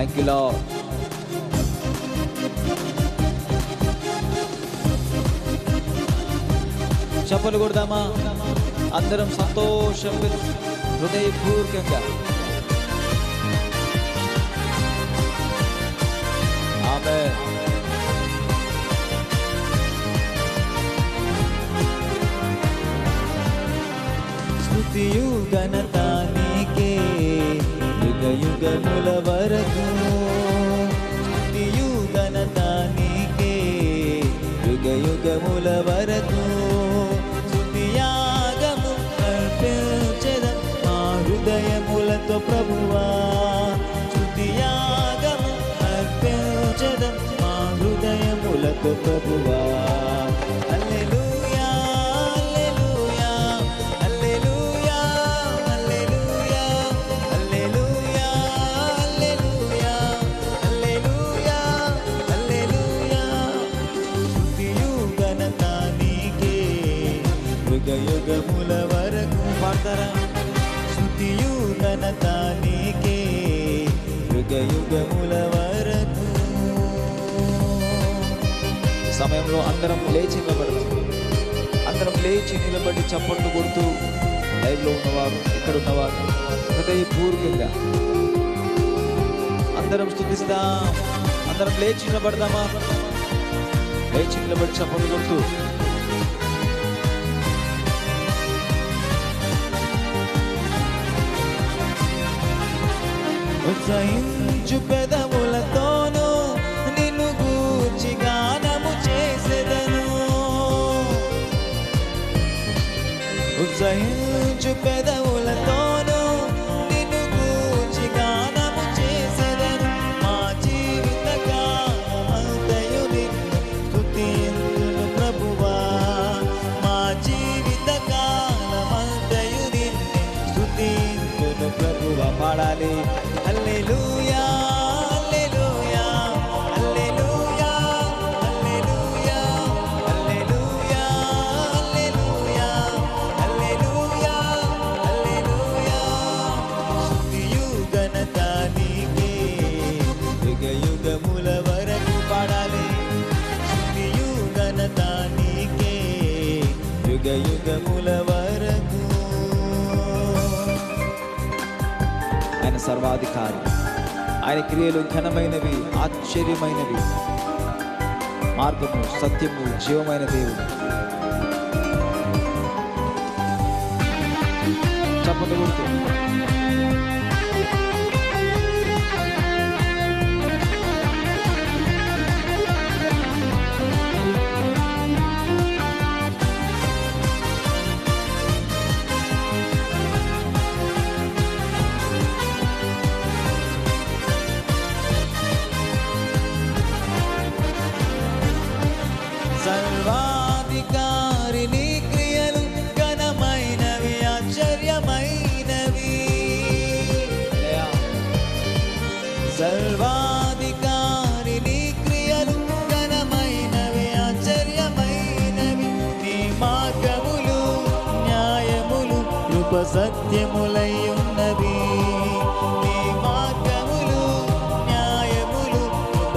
Thank you, Lord. చప్పలు కొడదామా? అందరం సంతోషంగా హృదయపూర్వకంగా. ఆమె స్థుతియు ఘనతాన్ని యుగముల వరకు స్థుతియు ఘనత నీకే యుగ యుగముల వరకు స్థుతియాగము అర్పించెదం మా హృదయములతో ప్రభువా. స్థుతియాగము అర్పించెదం మా హృదయములతో ప్రభువా. యుగ యుగముల వరకు పాడతారా స్తుతియు ఘనత నీకే యుగ యుగముల వరకు. సమయంలో అందరం లేచి నిలబడదాం. అందరం లేచి నిలబడి చప్పట్లు కొడుతూ లైవ్లో ఉన్నవారు ఇక్కడ ఉన్నవారు హృదయపూర్వకంగా అందరం స్థుతిస్తాం అందరం లేచి నిలబడదామా? లేచి నిలబడి చప్పట్లు కొడుతూ ఉత్సహించు పెదవులతోనూ నిన్ను గూర్చి గానము చేసేదను. ఉత్సహించు పెదవులతోనూ నిన్ను గూర్చి గానము చేసేదను. మా జీవిత కాలమంతయు నిన్ను స్తుతింతును ప్రభువా. మా జీవిత కాలమంతయు నిన్ను స్తుతింతును ప్రభువా. పాడాలి. యుగముల వరకు. ఆయన సర్వాధికారి. ఆయన క్రియలు ఘనమైనవి ఆశ్చర్యమైనవి. మార్గము సత్యము జీవమైన దేవుడు. చప్పట్లు సర్వాధికారి నీ క్రియలు ఘనమైనవి ఆశ్చర్యమైనవి. నీ మార్గములు న్యాయములు కృప సత్యములై ఉన్నవి. నీ మార్గములు న్యాయములు కృప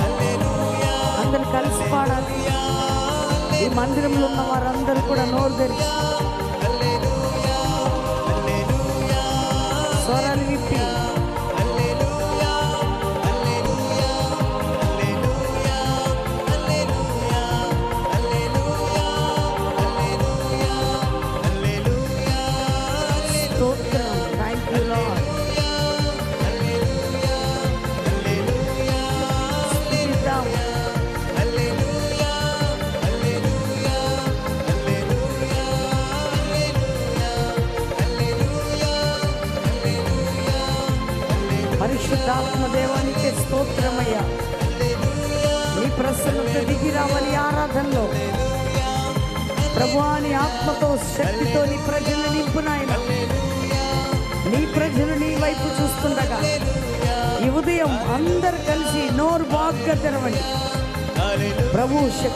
హల్లెలూయా అందరు కలిసి పాడాలి. ఈ మందిరంలో ఉన్న వారందరూ కూడా నోరు తెరిచి. పరిశుద్ధాత్మ దేవానికి స్తోత్రమయ్యా. నీ ప్రసన్నత దిగి రావాలి ఆరాధనలో. ప్రభువాని ఆత్మతో శక్తితో నీ ప్రజలు నింపునాయన. నీ ప్రజలు నీ వైపు చూస్తుండగా ఈ ఉదయం అందరు కలిసి నోరు బాగ్గా తెరవండి. ప్రభు శక్తి